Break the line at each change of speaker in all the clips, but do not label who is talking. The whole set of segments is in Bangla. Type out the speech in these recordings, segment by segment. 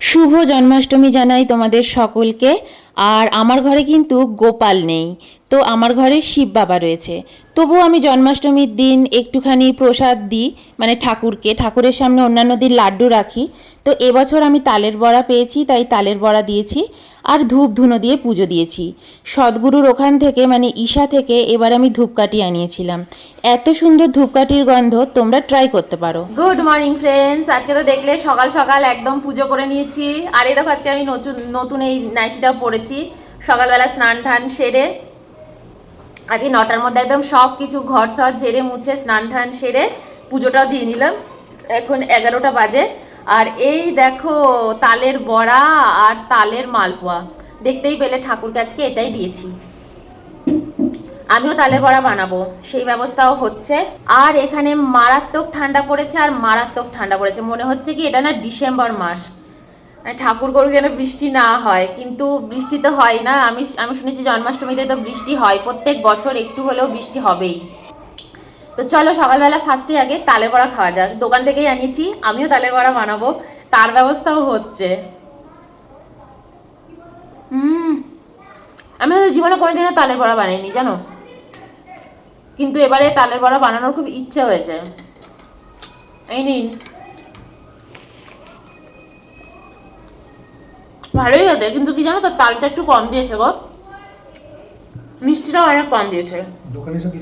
শুভ জন্মাষ্টমী জানাই তোমাদের সকলকে। আর আমার ঘরে কিন্তু গোপাল নেই। তো আমার ঘরে শিব বাবা রয়েছে। তবু আমি জন্মাষ্টমীর দিন একটুখানি প্রসাদ দিই মানে ঠাকুরকে। ঠাকুরের সামনে অন্যান্য দিন লাড্ডু রাখি। তো এবছর আমি তালের বড়া পেয়েছি, তাই তালের বড়া দিয়েছি। আর ধূপ ধুনো দিয়ে পুজো দিয়েছি। সদ্গুরুর ওখান থেকে মানে ঈশা থেকে, এবার আমি ধূপকাঠি আনিয়েছিলাম। এত সুন্দর ধূপকাঠির গন্ধ, তোমরা ট্রাই করতে পারো।
গুড মর্নিং ফ্রেন্ডস আজকে তো দেখলে সকাল সকাল একদম পুজো করে নিয়েছি। আর এই দেখো, আজকে আমি নতুন নতুন এই নাইটিটাও পরেছি। সকালবেলা স্নান টান সেরে, আজকে নটার মধ্যে একদম সব কিছু ঘর টর ঝেড়ে মুছে স্নান টান সেরে পুজোটাও দিয়ে নিলাম। এখন এগারোটা বাজে। আর এই দেখো তালের বড়া আর তালের মালপোয়া। দেখতেই পেলে ঠাকুর কাছকে এটাই দিয়েছি। আমিও তালের বড়া বানাবো, সেই ব্যবস্থাও হচ্ছে। আর এখানে মারাত্মক ঠান্ডা পড়েছে আর মারাত্মক ঠান্ডা পড়েছে। মনে হচ্ছে কি এটা না ডিসেম্বর মাস। মানে ঠাকুর গরু যেন বৃষ্টি না হয়, কিন্তু বৃষ্টি তো হয় না। আমি আমি শুনেছি জন্মাষ্টমীতে তো বৃষ্টি হয়, প্রত্যেক বছর একটু হলেও বৃষ্টি হবেই। তো চলো সকালবেলা ফার্স্টে আগে তালের বড়া খাওয়া যাক। দোকান থেকেই আনিয়েছি, আমিও তালের বড়া বানাবো। তার ব্যবস্থাও হচ্ছে। হুম। আমি হয়তো জীবনে কোনোদিনও তালের বড়া বানাইনি, জানো? কিন্তু এবারে তালের বড়া বানানোর খুব ইচ্ছে হয়েছে। এই নিন। ভালোই হতে কিন্তু কি জানো তো, তালটা একটু কম দিয়েছে গো। মিষ্টিটাও অনেক কম দিয়েছে।
দোকানে সব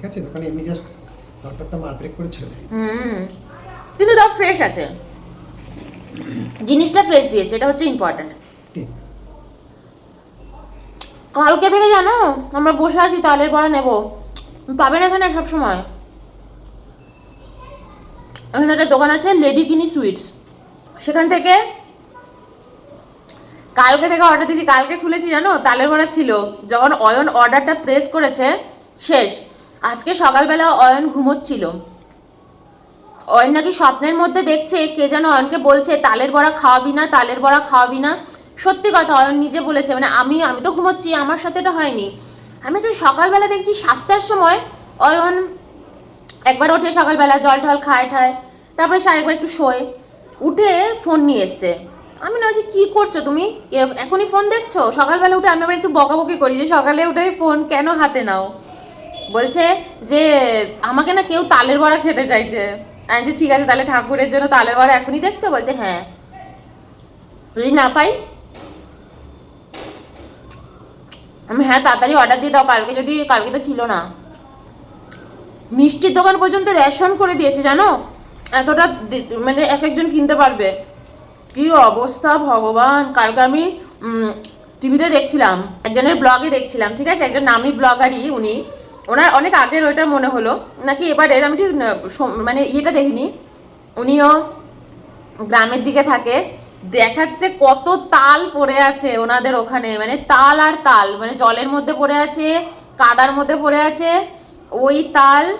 ঠিক আছে? দোকানে এমনি জাস্ট তরতরটা মারপেক করে ছেড়ে দেয়
হুম। কিন্তু তাও ফ্রেশ আছে। জিনিসটা ফ্রেশ দিয়েছে এটা হচ্ছে ইম্পর্ট্যান্ট
ঠিক
কালকে থেকে জানো? আমরা বসে আছি তালের বড়া নেব। পাবেন এখানে সব সময়? এখানে একটা দোকান আছে লেডি কিনি সুইটস। সেখান থেকে কালকে থেকে অর্ডার দিয়েছি কালকে খুলেছি জানো? তালের বড়া ছিল। যখন অয়ন অর্ডারটা প্রেস করেছে শেষ। আজকে সকালবেলা অয়ন ঘুমোচ্ছিল। অয়ন নাকি স্বপ্নের মধ্যে দেখছে, কে যেন অয়নকে বলছে, তালের বড়া খাওয়াবি না, তালের বড়া খাওয়াবি না। সত্যি কথা, অয়ন নিজে বলেছে মানে আমি আমি তো ঘুমোচ্ছি, আমার সাথে এটা হয়নি। আমি যে সকালবেলা দেখছি সাতটার সময়, অয়ন একবার ওঠে সকালবেলা, জল টল খায় ঠায়, তারপরে সে আরেকবার একটু শোয়, উঠে ফোন নিয়ে এসছে। আমি না যে কী করছ তুমি? এখনই ফোন দেখছ? সকালবেলা উঠে আমি আবার একটু বকাবকি করি যে সকালে উঠে ফোন কেন হাতে নাও? বলছে যে, আমাকে না কেউ তালের বড়া খেতে চাইছে। আমি যে ঠিক আছে, তাহলে ঠাকুরের জন্য তালের বড়া এখনই দেখছ? বলছে হ্যাঁ। যদি না পাই, আমি হ্যাঁ তাড়াতাড়ি অর্ডার দিয়ে দাও, কালকে যদি, কালকে তো ছিল না। মিষ্টির দোকান পর্যন্ত রেশন করে দিয়েছে, জানো? এতটা মানে এক একজন কিনতে পারবে। কি অবস্থা ভগবান! কালকে আমি টিভিতে দেখছিলাম, একজনের ব্লগে দেখছিলাম, ঠিক আছে? একজন নামি ব্লগারই উনি ওনার অনেক আগের ওইটা মনে হলো। নাকি এবারের, আমি ঠিক মানে ইয়েটা দেখিনি। উনিও গ্রামের দিকে থাকে। দেখাচ্ছে কত তাল পড়ে আছে ওনাদের ওখানে মানে তাল আর তাল মানে জলের মধ্যে পড়ে আছে, কাদার মধ্যে পড়ে আছে। ওই তাল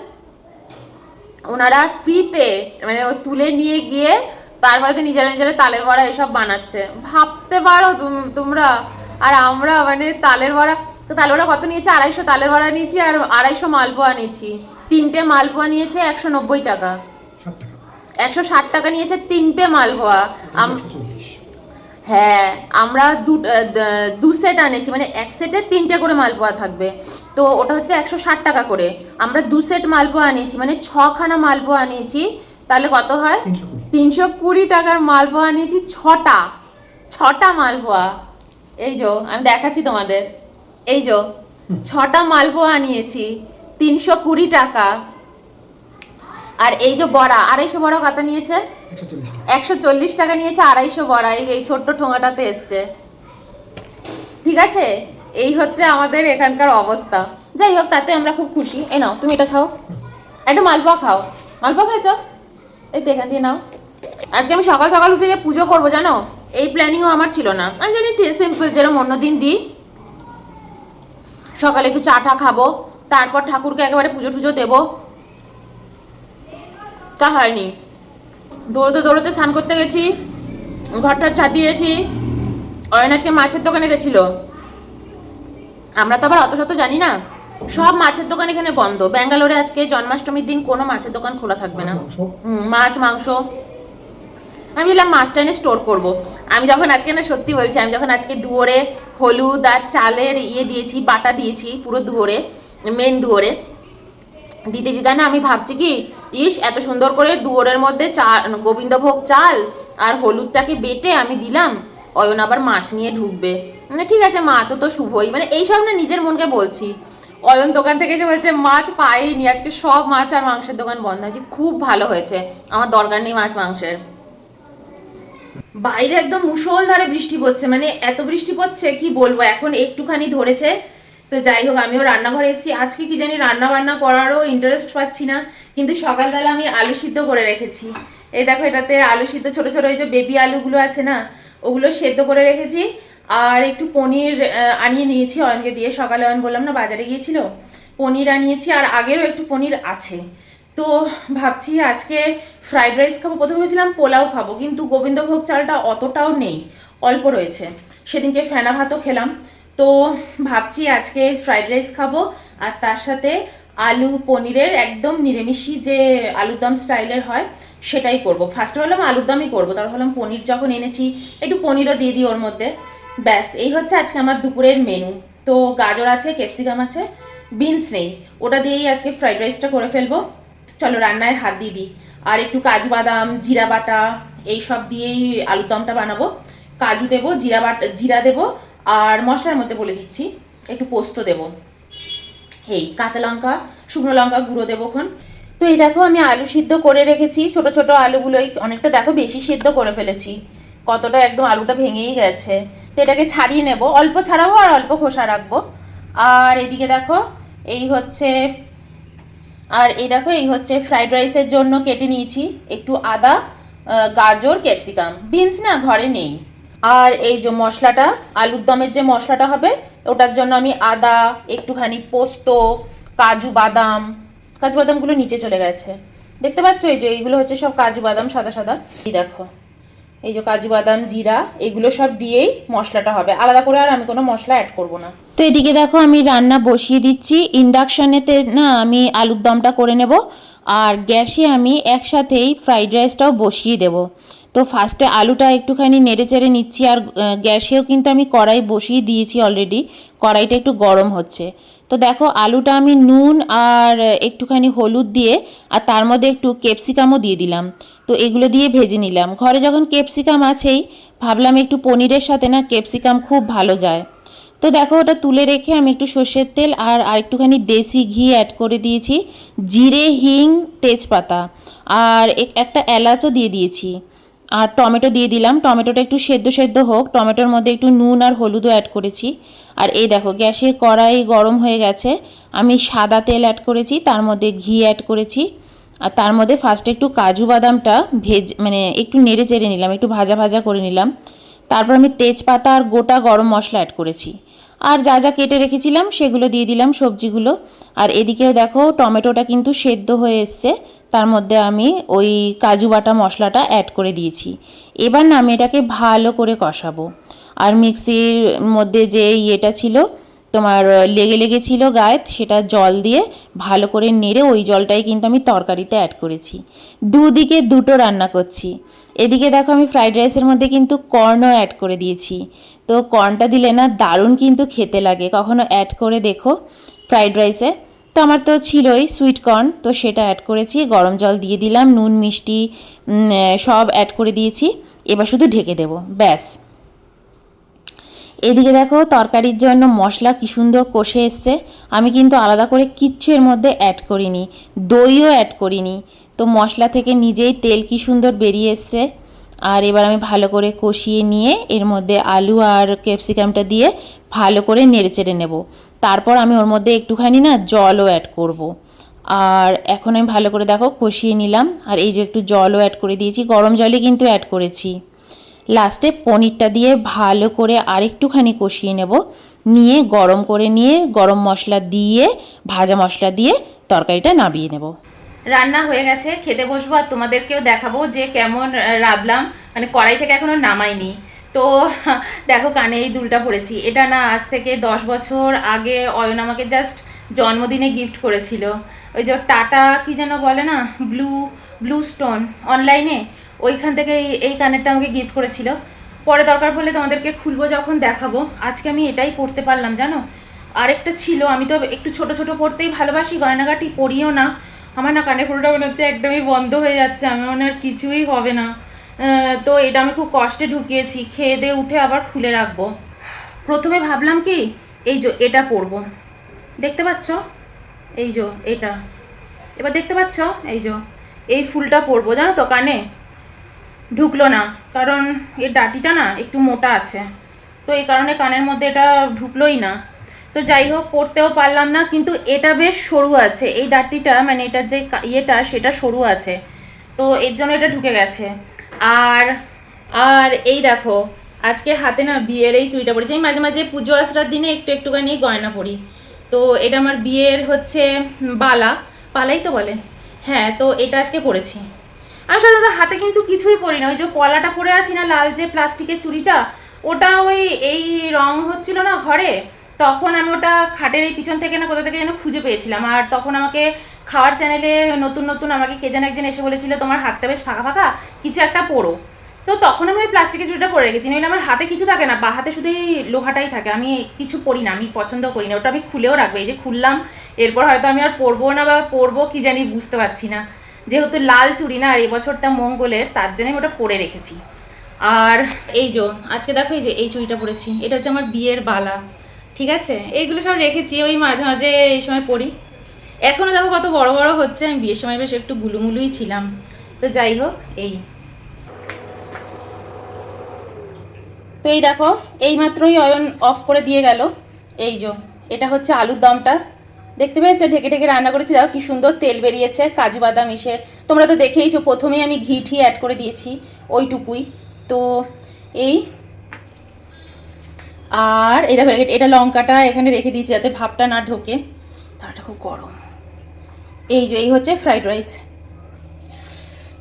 ওনারা ফ্রিতে মানে তুলে নিয়ে গিয়ে তারপরে তো নিজেরা নিজেরা তালের বড়া এসব বানাচ্ছে। ভাবতে পারো তুম- তোমরা। আর আমরা মানে তালের বড়া তো তালের বড়া কত নিয়েছে? আড়াইশো তালের বড়া নিয়েছি আর আড়াইশো মালপোয়া নিয়েছি। তিনটে মালপোয়া নিয়েছে একশো নব্বই টাকা। একশো ষাট টাকা নিয়েছে তিনটে মালপোয়া। হ্যাঁ আমরা দু দু সেট আনেছি মানে এক সেটে তিনটে করে মালপোয়া থাকবে। তো ওটা হচ্ছে একশো ষাট টাকা করে। আমরা দু সেট মালপোয়া আনিয়েছি মানে ছখানা মালপোয়া আনিয়েছি তাহলে কত হয়?
তিনশো কুড়ি।
তিনশো কুড়ি টাকার মালপোয়া আনিয়েছি ছটা। ছটা মালপোয়া। এই যো আমি দেখাচ্ছি তোমাদের। এই যো ছটা মালপোয়া আনিয়েছি তিনশো কুড়ি টাকা। আর এই যে বড়া আড়াইশো বড়া কত নিয়েছে?
একশো চল্লিশ টাকা।
নিয়েছে আড়াইশো বড়া। এই এই ছোট্ট ঠোঙাটাতে এসছে। ঠিক আছে? এই হচ্ছে আমাদের এখানকার অবস্থা। যাই হোক তাতে আমরা খুব খুশি। এ নাও তুমি এটা খাও। একটা মালপোয়া খাও। মালপোয়া খেয়েছো? এই তো এখান দিয়ে নাও। আজকে আমি সকাল সকাল উঠে যে পুজো করব জানো? এই প্ল্যানিংও আমার ছিল না। আমি জানি সিম্পল যেরকম অন্যদিন দিই। সকালে একটু চা টা খাব তারপর ঠাকুরকে একেবারে পুজো টুজো দেবো। তা হয়নি। দৌড়তে দৌড়তে স্নান করতে গেছি ঘরটা ছাদিয়েছি অয়ন আজকে মাছের দোকানে গেছিল। আমরা তো আবার অত শত জানি না। সব মাছের দোকান এখানে বন্ধ। ব্যাঙ্গালোরে আজকে জন্মাষ্টমীর দিন কোনো মাছের দোকান খোলা থাকবে না।
মাছ মাংস।
আমি বললাম মাছটা এনে স্টোর করব। আমি যখন আজকে না সত্যি বলছি, আমি যখন আজকে দুয়োরে হলুদ আর চালের ইয়ে দিয়েছি, বাটা দিয়েছি, পুরো দুয়োরে মেন দুয়োরে, দিতে দিতে না আমি ভাবছি কি, ইস, এত সুন্দর করে দুয়োরের মধ্যে চা, গোবিন্দভোগ চাল আর হলুদটাকে বেটে আমি দিলাম, অয়ন আবার মাছ নিয়ে ঢুকবে। মানে ঠিক আছে, মাছও তো শুভই মানে এইসব না নিজের মনকে বলছি। অয়ন দোকান থেকে এসে বলছে, মাছ পাইনি, আজকে সব মাছ আর মাংসের দোকান বন্ধ। আছে খুব ভালো হয়েছে, আমার দরকার নেই মাছ, মাংসের। বাইরে একদম মুষলধারে বৃষ্টি পড়ছে মানে এত বৃষ্টি পড়ছে কি বলব? এখন একটুখানি ধরেছে। তো যাই হোক, আমিও রান্নাঘরে এসেছি। আজকে কি জানি রান্না বান্না করারও ইন্টারেস্ট পাচ্ছি না, কিন্তু সকালবেলা আমি আলু সিদ্ধ করে রেখেছি। এই দেখো, এটাতে আলু সিদ্ধ, ছোট ছোট ওই যে বেবি আলুগুলো আছে না, ওগুলো সেদ্ধ করে রেখেছি। আর একটু পনির আনিয়ে নিয়েছি। অয়নকে দিয়ে সকালে অয়ন বললাম না, বাজারে গিয়েছিল? পনির আনিয়েছি, আর আগেরও একটু পনির আছে। তো ভাবছি আজকে ফ্রাইড রাইস খাব। প্রথমে ভেবেছিলাম পোলাও খাব, কিন্তু গোবিন্দভোগ চালটা অতটাও নেই, অল্প রয়েছে। সেদিনকে ফেনা ভাতও খেলাম। তো ভাবছি আজকে ফ্রাইড রাইস খাব, আর তার সাথে আলু পনিরের একদম নিরামিষি যে আলুর দম স্টাইলের হয়, সেটাই করব। ফার্স্টে ভাবলাম আলুর দমই করব, তারপর ভাবলাম পনির যখন এনেছি, একটু পনিরও দিয়ে দিই ওর মধ্যে। ব্যাস, এই হচ্ছে আজকে আমার দুপুরের মেনু তো গাজর আছে ক্যাপসিকাম আছে বিনস নেই। ওটা দিয়েই আজকে ফ্রাইড রাইসটা করে ফেলব। চলো রান্নায় হাত দিয়ে দিই। আর একটু কাজু বাদাম, জিরা বাটা এই সব দিয়েই আলুর দমটা বানাবো। কাজু দেবো, জিরা বাটা, জিরা দেবো, আর মশলার মধ্যে বলে দিচ্ছি, একটু পোস্ত দেবো। এই কাঁচা লঙ্কা, শুকনো লঙ্কা গুঁড়ো দেবো খন তো এই দেখো আমি আলু সিদ্ধ করে রেখেছি, ছোট ছোট আলুগুলোই অনেকটা দেখো বেশি সিদ্ধ করে ফেলেছি। কতটা একদম আলুটা ভেঙেই গেছে। তো এটাকে ছাড়িয়ে নেব, অল্প ছাড়াবো আর অল্প খোসা রাখব। আর এদিকে দেখো, এই হচ্ছে আর এই দেখো, এই হচ্ছে ফ্রাইড রাইসের জন্য কেটে নিয়েছি একটু আদা গাজর ক্যাপসিকাম বিনস না, ঘরে নেই। আর এই যে মশলাটা, আলুর দমের যে মশলাটা হবে, ওটার জন্য আমি আদা, একটুখানি পোস্ত, কাজু বাদাম, কাজু বাদামগুলো নিচে চলে গেছে। দেখতে পাচ্ছ এই যে, এইগুলো হচ্ছে সব কাজু বাদাম, সাদা সাদা। দেখো। এই যে কাজু বাদাম, জিরা, এগুলো সব দিয়েই মশলাটা হবে। আলাদা করে আর আমি কোনো মশলা অ্যাড করব না।
তো এদিকে দেখো আমি রান্না বসিয়ে দিচ্ছি। ইন্ডাকশানেতে না আমি আলুর দমটা করে নেব আর গ্যাসে আমি একসাথেই ফ্রাইড রাইসটাও বসিয়ে দেব। তো ফার্স্টে আলুটা একটুখানি নেড়ে চেড়ে নিচ্ছি আর গ্যাসেও কিন্তু আমি কড়াই বসিয়ে দিয়েছি অলরেডি কড়াইটা একটু গরম হচ্ছে। তো দেখো আলুটা আমি নুন আর একটুখানি হলুদ দিয়ে আর তার মধ্যে একটু ক্যাপসিকামও দিয়ে দিলাম। তো এগুলো দিয়ে ভেজে নিলাম। ঘরে যখন ক্যাপসিকাম আছেই, ভাবলাম একটু পনিরের সাথে না ক্যাপসিকাম খুব ভালো যায়। তো দেখো ওটা তুলে রেখে আমি একটু সর্ষের তেল আর আরেকটুখানি দেশি ঘি অ্যাড করে দিয়েছি। জিরে, হিং, তেজপাতা আর একটা এলাচও দিয়ে দিয়েছি। আর টমেটো দিয়ে দিলাম। টমেটোটা একটু সেদ্ধ সেদ্ধ হোক, টমেটোর মধ্যে একটু নুন আর হলুদও অ্যাড করেছি। আর এই দেখো, গ্যাসে কড়াই গরম হয়ে গেছে। আমি সাদা তেল অ্যাড করেছি, তার মধ্যে ঘি অ্যাড করেছি। আর তার মধ্যে ফার্স্টে একটু কাজু বাদামটা ভেজ মানে একটু নেড়ে চেড়ে নিলাম, একটু ভাজা ভাজা করে নিলাম। তারপর আমি তেজপাতা আর গোটা গরম মশলা অ্যাড করেছি। আর যা যা কেটে রেখেছিলাম সেগুলো দিয়ে দিলাম সবজিগুলো। আর এদিকে দেখো টমেটোটা কিন্তু সেদ্ধ হয়ে এসছে, তার মধ্যে আমি ওই কাজু বাটা মশলাটা অ্যাড করে দিয়েছি। এবার না আমি এটাকে ভালো করে কষাবো। আর মিক্সির মধ্যে যে ইয়েটা ছিল তোমার লেগে লেগেছিলো গায়ে, সেটা জল দিয়ে ভালো করে নেড়ে ওই জলটাই কিন্তু আমি তরকারিতে অ্যাড করেছি। দুদিকে দুটো রান্না করছি। এদিকে দেখো আমি ফ্রাইড রাইসের মধ্যে কিন্তু কর্নও অ্যাড করে দিয়েছি। তো কর্নটা দিলে না দারুণ কিন্তু খেতে লাগে। কখনো অ্যাড করে দেখো ফ্রাইড রাইসে তো আমার তো ছিলই সুইট কর্ন তো সেটা অ্যাড করেছি। গরম জল দিয়ে দিলাম, নুন, মিষ্টি সব অ্যাড করে দিয়েছি। এবার শুধু ঢেকে দেবো, ব্যাস। এদিকে দেখো, তরকারির জন্য মশলা কি সুন্দর কষে এসছে। আমি কিন্তু আলাদা করে কিচ্ছু এর মধ্যে অ্যাড করিনি, দইও অ্যাড করিনি। তো মশলা থেকে নিজেই তেল কি সুন্দর বেরিয়ে এসছে। আর এবার আমি ভালো করে কষিয়ে নিয়ে এর মধ্যে আলু আর ক্যাপসিকামটা দিয়ে ভালো করে নেড়ে চেড়ে নেব। তারপর আমি ওর মধ্যে একটুখানি না জলও অ্যাড করব। আর এখন আমি ভালো করে দেখো কষিয়ে নিলাম। আর এই যে একটু জলও অ্যাড করে দিয়েছি, গরম জলই কিন্তু অ্যাড করেছি। লাস্টে পনিরটা দিয়ে ভালো করে আরেকটুখানি কষিয়ে নেব। নিয়ে গরম করে নিয়ে গরম মশলা দিয়ে, ভাজা মশলা দিয়ে তরকারিটা নামিয়ে নেব।
রান্না হয়ে গেছে, খেতে বসবো আর তোমাদেরকেও দেখাবো যে কেমন রাঁধলাম। মানে কড়াই থেকে এখনও নামাইনি। তো দেখো কানে এই দুলটা পড়েছি। এটা না আজ থেকে দশ বছর আগে অয়ন আমাকে জাস্ট জন্মদিনে গিফট করেছিল। ওই যে টাটা কি যেন বলে না? Blue blue stone. অনলাইনে
ওইখান থেকে এই কানেরটা আমাকে গিফট করেছিল। পরে দরকার পড়লে তোমাদেরকে খুলবো যখন দেখাবো। আজকে আমি এটাই পড়তে পারলাম, জানো? আরেকটা ছিল, আমি তো একটু ছোট ছোট পড়তেই ভালোবাসি, গয়নাগাটি পরিও না। আমার না কানে ফুলটা মনে হচ্ছে একদমই বন্ধ হয়ে যাচ্ছে, আমার মনে আর কিছুই হবে না। তো এটা আমি খুব কষ্টে ঢুকিয়েছি, খেয়ে দিয়ে উঠে আবার খুলে রাখব। প্রথমে ভাবলাম কি, এই যে এটা পরবো। দেখতে পাচ্ছ? এই যে এটা। এবার দেখতে পাচ্ছ? এই যে এই ফুলটা পরবো, জানো তো কানে? ঢুকলো না। কারণ এর ডাটিটা না একটু মোটা আছে। তো এই কারণে কানের মধ্যে এটা ঢুকলোই না। তো যাই হোক পরতেও পারলাম না, কিন্তু এটা বেশ সরু আছে। এই ডাটিটা মানে এটার যে ইয়েটা, সেটা সরু আছে। তো এর জন্য এটা ঢুকে গেছে। আর আর এই দেখো, আজকে হাতে না বিয়ের এই চুড়িটা পরেছি। আমি মাঝে মাঝে পুজো আশ্রার দিনে একটু একটুখানি গয়না পরি। তো এটা আমার বিয়ের হচ্ছে বালা। বালাই তো বলে। হ্যাঁ তো এটা আজকে পরেছি। আমি সাধারণত হাতে কিন্তু কিছুই পরি না। ওই যে পলাটা পরে আছি না, লাল যে প্লাস্টিকের চুড়িটা, ওটা ওই এই রং হচ্ছিল না ঘরে, তখন আমি ওটা খাটের এই পিছন থেকে না কোথা থেকে যেন খুঁজে পেয়েছিলাম। আর তখন আমাকে খাওয়ার চ্যানেলে নতুন নতুন আমাকে কে যেন একজন এসে বলেছিল, তোমার হাতটা বেশ ফাঁকা ফাঁকা, কিছু একটা পরো। তো তখন আমি ওই প্লাস্টিকের চুড়িটা পরে রেখেছি। নইলে আমার হাতে কিছু থাকে না, বা হাতে শুধু এই লোহাটাই থাকে। আমি কিছু পরি না, আমি পছন্দ করি না। ওটা আমি খুলেও রাখব। এই যে খুললাম, এরপর হয়তো আমি আর পরবো না বা পরবো কি জানি বুঝতে পারছি না। যেহেতু লাল চুড়ি না, আর এবছরটা মঙ্গলের, তার জন্য ওটা পরে রেখেছি। আর এই যে, আজকে দেখো এই যে, এই চুড়িটা পরেছি। এটা হচ্ছে আমার বিয়ের বালা, ঠিক আছে? এইগুলো সব রেখেছি, ওই মাঝে মাঝে এই সময় পরি। এখনও দেখো কত বড় বড় হচ্ছে, আমি বিয়ের সময় বেশ একটু গুলুমুলুই ছিলাম। তো যাই হোক, এই। তো এই দেখো, এইমাত্রই অয়ন অফ করে দিয়ে গেল। এই যে, এটা হচ্ছে আলুর দমটা। দেখতে পেয়েছ? ঢেকে ঢেকে রান্না করেছি। দেখো কি সুন্দর তেল বেরিয়েছে, কাজু বাদাম এসে। তোমরা তো দেখেইছো, প্রথমেই আমি ঘি ঠি অ্যাড করে দিয়েছি, ওইটুকুই। তো এই, আর এই দেখো, এটা লঙ্কাটা এখানে রেখে দিয়েছি যাতে ভাবটা না ঢোকে। তারটা খুব গরম। এই যে, এই হচ্ছে ফ্রাইড রাইস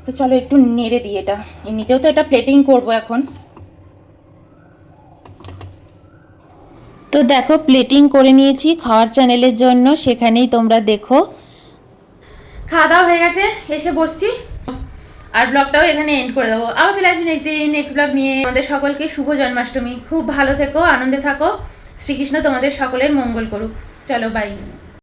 তো চলো একটু নেড়ে দিই এটা। এমনিতেও তো এটা প্লেটিং করব এখন। তো দেখো প্লেটিং করে নিয়েছি খাওয়ার চ্যানেলের জন্য, সেখানেই তোমরা দেখো। খাওয়া দাওয়া হয়ে গেছে, এসে বসছি। আর ব্লগটাও এখানে এন্ড করে দেবো। আবার চলে আসবি নেক্সট দিন নেক্সট ব্লগ নিয়ে। আমাদের সকলকে শুভ জন্মাষ্টমী। খুব ভালো থেকো, আনন্দে থাকো। শ্রীকৃষ্ণ তোমাদের সকলের মঙ্গল করুক। চলো বাই